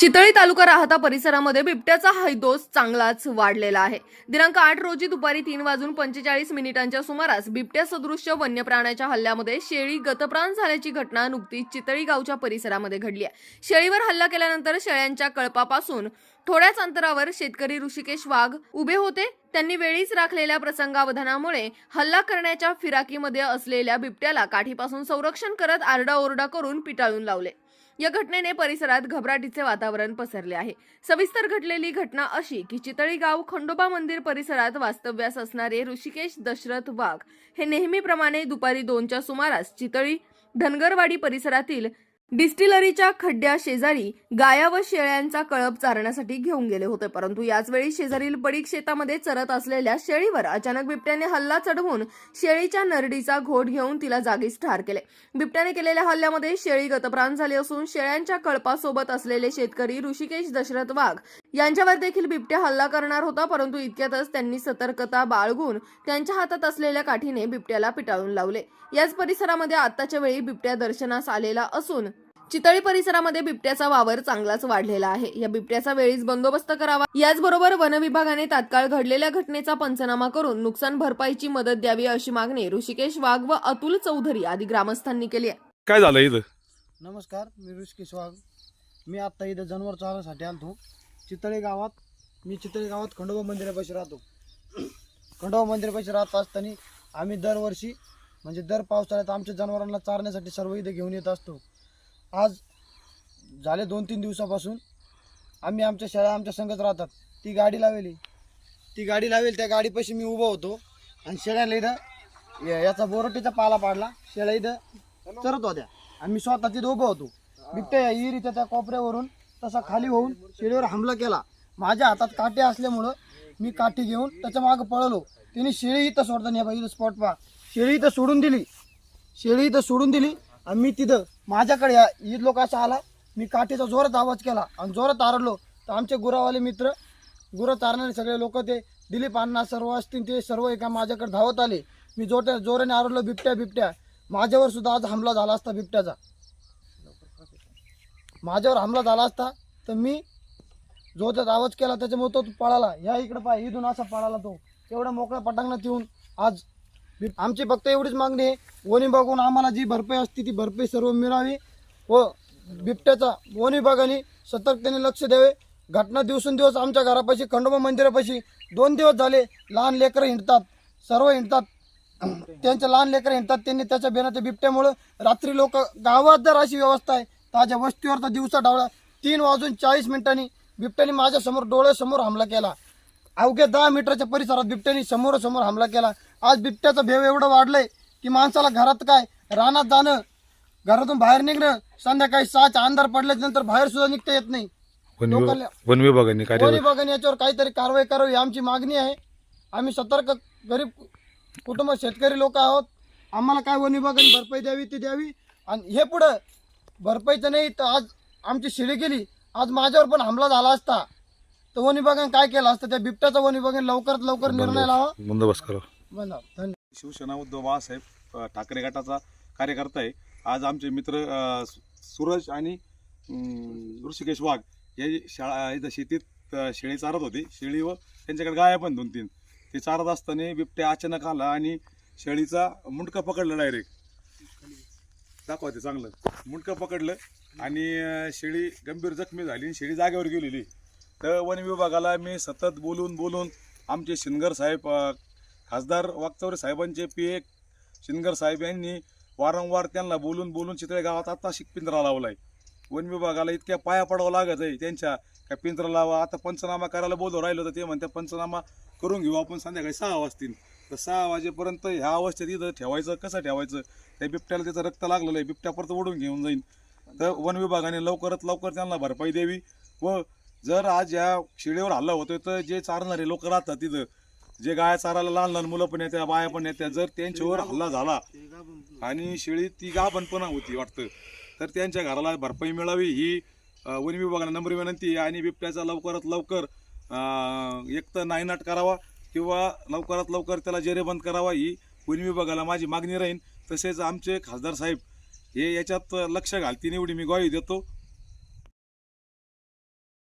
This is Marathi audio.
चितळी तालुका राहता परिसरामध्ये बिबट्याचा हैदोस चांगलाच वाढलेला आहे. दिनांक आठ रोजी दुपारी तीन वाजून पंचेचाळीस मिनिटांच्या सुमारास बिबट्या सदृश्य वन्य प्राण्याच्या हल्ल्यामध्ये शेळी गतप्राण झाल्याची घटना नुकतीच चितळी गावच्या परिसरामध्ये घडली आहे. शेळीवर हल्ला केल्यानंतर शेळ्यांच्या कळपापासून थोड्याच अंतरावर शेतकरी ऋषिकेश वाघ उभे होते. त्यांनी वेळीच राखलेल्या प्रसंगावधानामुळे हल्ला करण्याच्या फिराकीमध्ये असलेल्या बिबट्याला काठीपासून संरक्षण करत आरडाओरडा करून पिटाळून लावले. या घटनेने परिसरात घबराटीचे वातावरण पसरले आहे. सविस्तर घडलेली घटना अशी की चितळी गाव खंडोबा मंदिर परिसरात वास्तव्यास असणारे ऋषिकेश दशरथ वाघ हे नेहमीप्रमाणे दुपारी दोनच्या सुमारास चितळी धनगरवाडी परिसरातील डिस्टिलरीच्या खड्ड्या शेजारी गाया व शेळ्यांचा कळप चारण्यासाठी घेऊन गेले होते परंतु याच वेळी शेजारील पडीक शेतामध्ये चरत असलेल्या शेळीवर अचानक बिबट्याने हल्ला चढवून शेळीच्या नरडीचा घोट घेऊन तिला जागीच ठार केले. बिबट्याने केलेल्या हल्ल्यामध्ये शेळी गतप्राण झाली असून शेळ्यांच्या कळपासोबत असलेले शेतकरी ऋषिकेश दशरथ वाघ यांच्यावर देखील बिबट्या हल्ला करणार होता परंतु इतक्यातच त्यांनी सतर्कता बाळगून त्यांच्या हातात असलेल्या काठीने बिबट्याला पिटाळून लावले. याच परिसरामध्ये आताच्या वेळी बिबट्या दर्शनास आलेला असून चितळी परिसरामध्ये बिबट्याचा वावर चांगलाच वाढलेला आहे. या बिबट्याचा वेळीच बंदोबस्त करावा. याचबरोबर वन विभागाने तात्काळ घडलेल्या घटनेचा पंचनामा करून नुकसान भरपाईची मदत द्यावी अशी मागणी ऋषिकेश वाघ व अतुल चौधरी आदी ग्रामस्थांनी केली आहे. काय झालं इथं? नमस्कार मी ऋषिकेश वाघ. मी आत्ता इथं जनावर चालण्यासाठी आलतो. चितळे गावात मी चितळे गावात खंडोबा मंदिरापाशी राहतो. खंडोबा मंदिरापाशी राहत असताना आम्ही दरवर्षी म्हणजे दर पावसाळ्यात आमच्या जनावरांना चारण्यासाठी सर्व इथं घेऊन येत असतो. आज झाले दोन तीन दिवसापासून आम्ही आमच्या शाळा आमच्या संगत राहतात. ती गाडी लावेली. ती गाडी लावेल त्या गाडीपाशी मी उभा होतो. आणि शेळ्याला इथं या- याचा बोरटीचा पाला पाडला. शेळ्या इथं चरत होत्या. आणि मी स्वतः तिथं उभं होतो. बिबट्या या त्या कोपऱ्यावरून तसा खाली होऊन शेळीवर हमला केला. माझ्या हातात काटे असल्यामुळं मी काठी घेऊन त्याच्या मागं पळलो. तिने शेळी इथं सोडताना पाहिजे स्पॉट पहा. शेळी इथं सोडून दिली. शेळी इथं सोडून दिली आणि मी तिथं माझ्याकडे या ईद लोक असा आला मी काठीचा जोरात आवाज केला आणि जोरात आरडलो. तर आमचे गुरावाले मित्र गुरं तारणारे सगळे लोक ते दिलीप अण्णा सर्व असतील ते सर्व एका माझ्याकडे धावत आले. मी जोट्या जोराने आरडलो बिबट्या बिबट्या. माझ्यावर सुद्धा आज हमला झाला असता बिबट्याचा. माझ्यावर हमला झाला असता तर मी जो त्यात आवाज केला त्याच्यामुळे तो पळाला. या इकडं पाय इथून असा पळाला तो. एवढ्या मोकळ्या पटांगणात येऊन आज आमची फक्त एवढीच मागणी आहे. वनी बघून आम्हाला जी भरपाई असते ती भरपाई सर्व मिळावी व बिबट्याचा वन विभागाने सतर्कतेने लक्ष द्यावे. घटना दिवसेंदिवस आमच्या घरापाशी खंडोबा मंदिरापाशी दोन दिवस झाले. लहान लेकरं हिंडतात सर्व हिंडतात. त्यांच्या लहान लेकरं हिंडतात त्यांनी त्याच्या बेनाच्या बिबट्यामुळं रात्री लोक गावात जर अशी व्यवस्था आहे ताज्या वस्तीवर तर दिवसा डावळा तीन वाजून चाळीस मिनिटांनी बिबट्याने माझ्यासमोर डोळ्यासमोर हमला केला. अवघ्या दहा मीटरच्या परिसरात बिबट्याने समोरासमोर हमला केला. आज बिबट्याचा भेव एवढं वाढलंय की माणसाला घरात काय? रानात जाणं घरातून बाहेर निघणं संध्याकाळी सहाच्या अंधार पडल्याच्या नंतर बाहेर सुद्धा निघता येत नाही. वन विभाग लोकांना- वन विभागाने कोणी कार्य बघा याच्यावर काहीतरी कारवाई करावी आमची मागणी आहे. आम्ही सतर्क गरीब कुटुंब शेतकरी लोक आहोत. आम्हाला काय वन विभागाने भरपाई द्यावी ती द्यावी? आणि हे पुढं भरपाईचं नाही तर आज आमची शिडी गेली. आज माझ्यावर पण हमला झाला असता. तर वन विभागाने काय केलं असतं? त्या बिबट्याचा वन विभागाने लवकरात लवकर निर्णय लावा. बंदोबस्त करा. बंदा धन्यवाद शिवसेना उद्धव बाळासाहेब ठाकरे गटाचा कार्यकर्ता आहे. आज आमचे मित्र अ, सूरज आणि अम, ऋषिकेश वाघ हे शाळा इथं शेतीत अ, शेळी चारत होती. शेळी व त्यांच्याकडे गाया पण दोन तीन ते चारत असताना बिबट्या अचानक आला आणि शेळीचा मुंडका पकडला डायरेक्ट. दाखवा ते चांगलं. मुंडकं पकडलं आणि शेळी गंभीर जखमी झाली आणि शेळी जागेवर गेलेली. तर वन विभागाला मी सतत बोलून बोलून आमचे शिनगर साहेब खासदार वागचौरे साहेबांचे पी ए शिनगर साहेब यांनी वारंवार त्यांना बोलून बोलून चितळे गावात आता शिक पिंजरा आहे वन विभागाला इतक्या पाया पडावं लागत आहे त्यांच्या काय पिंजरा लावा आता पंचनामा करायला बोलू राहिलो तर ते म्हणते पंचनामा करून घेऊ आपण संध्याकाळी सहा वाजतील. तर सहा वाजेपर्यंत ह्या अवस्थेत इथं ठेवायचं कसं ठेवायचं? त्या बिबट्याला त्याचं रक्त लागलेलं आहे. बिबट्या परत ओढून घेऊन जाईल तर वन विभागाने लवकरात लवकर त्यांना भरपाई द्यावी व जर आज या शिळेवर हल्ला होतोय तर जे चारणारे लोक राहतात तिथं जे गाय चाराला लहान लहान मुलं पण येत्या बाया पण येत्या जर त्यांच्यावर हल्ला झाला आणि शेळी ती गाभणपणा होती वाटतं तर त्यांच्या घराला भरपाई मिळावी. ही वन विभागाला नम्र विनंती आहे आणि बिबट्याचा लवकरात लवकर एक तर नायनाट करावा. किंवा लवकरात लवकर त्याला जेरेबंद करावा ही वन विभागाला माझी मागणी राहील तसेच आमचे खासदार साहेब हे याच्यात लक्ष घालतील एवढी मी ग्वाही देतो.